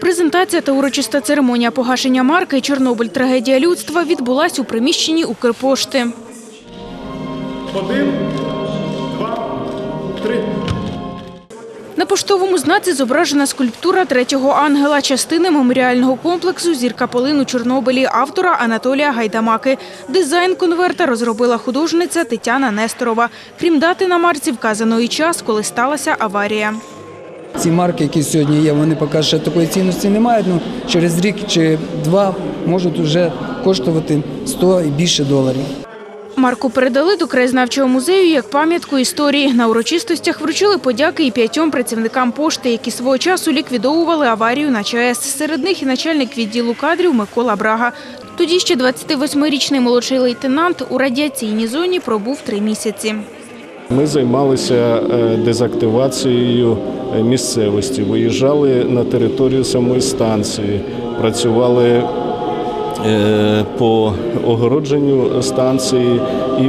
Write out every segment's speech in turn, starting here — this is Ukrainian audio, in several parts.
Презентація та урочиста церемонія погашення марки Чорнобиль трагедія людства відбулась у приміщенні Укрпошти. Один, два, три. На поштовому знаці зображена скульптура третього ангела частини меморіального комплексу Зірка полин у Чорнобилі автора Анатолія Гайдамаки. Дизайн конверта розробила художниця Тетяна Несторова. Крім дати на марці вказано і час, коли сталася аварія. Ці марки, які сьогодні є, вони поки ще такої цінності не мають. Ну, через рік чи два можуть вже коштувати 100 і більше доларів. Марку передали до краєзнавчого музею як пам'ятку історії. На урочистостях вручили подяки і п'ятьом працівникам пошти, які свого часу ліквідовували аварію на ЧАЕС. Серед них і начальник відділу кадрів Микола Брага. Тоді ще 28-річний молодший лейтенант у радіаційній зоні пробув три місяці. Ми займалися е, дезактивацією е, місцевості, виїжджали на територію самої станції, працювали е, по огородженню станції і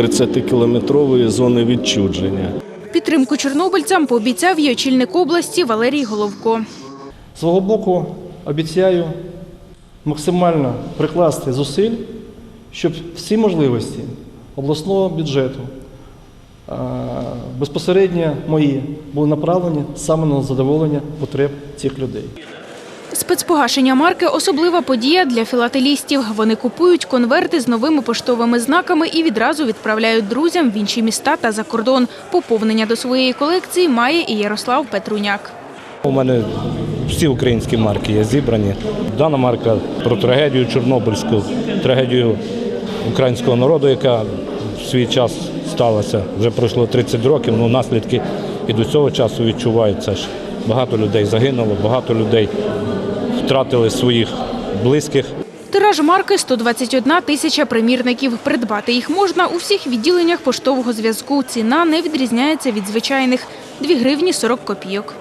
30-кілометрової зони відчудження. Підтримку чорнобильцям пообіцяв і очільник області Валерій Головко. З свого боку обіцяю максимально прикласти зусиль, щоб всі можливості обласного бюджету безпосередньо мої були направлені саме на задоволення потреб цих людей. Спецпогашення марки – особлива подія для філателістів. Вони купують конверти з новими поштовими знаками і відразу відправляють друзям в інші міста та за кордон. Поповнення до своєї колекції має і Ярослав Петруняк. У мене всі українські марки є зібрані. Дана марка про трагедію Чорнобильську, трагедію українського народу, яка в свій час сталася. Вже пройшло 30 років, але наслідки і до цього часу відчуваються. Багато людей загинуло, багато людей втратили своїх близьких. Тираж марки – 121 тисяча примірників. Придбати їх можна у всіх відділеннях поштового зв'язку. Ціна не відрізняється від звичайних – 2 гривні 40 копійок.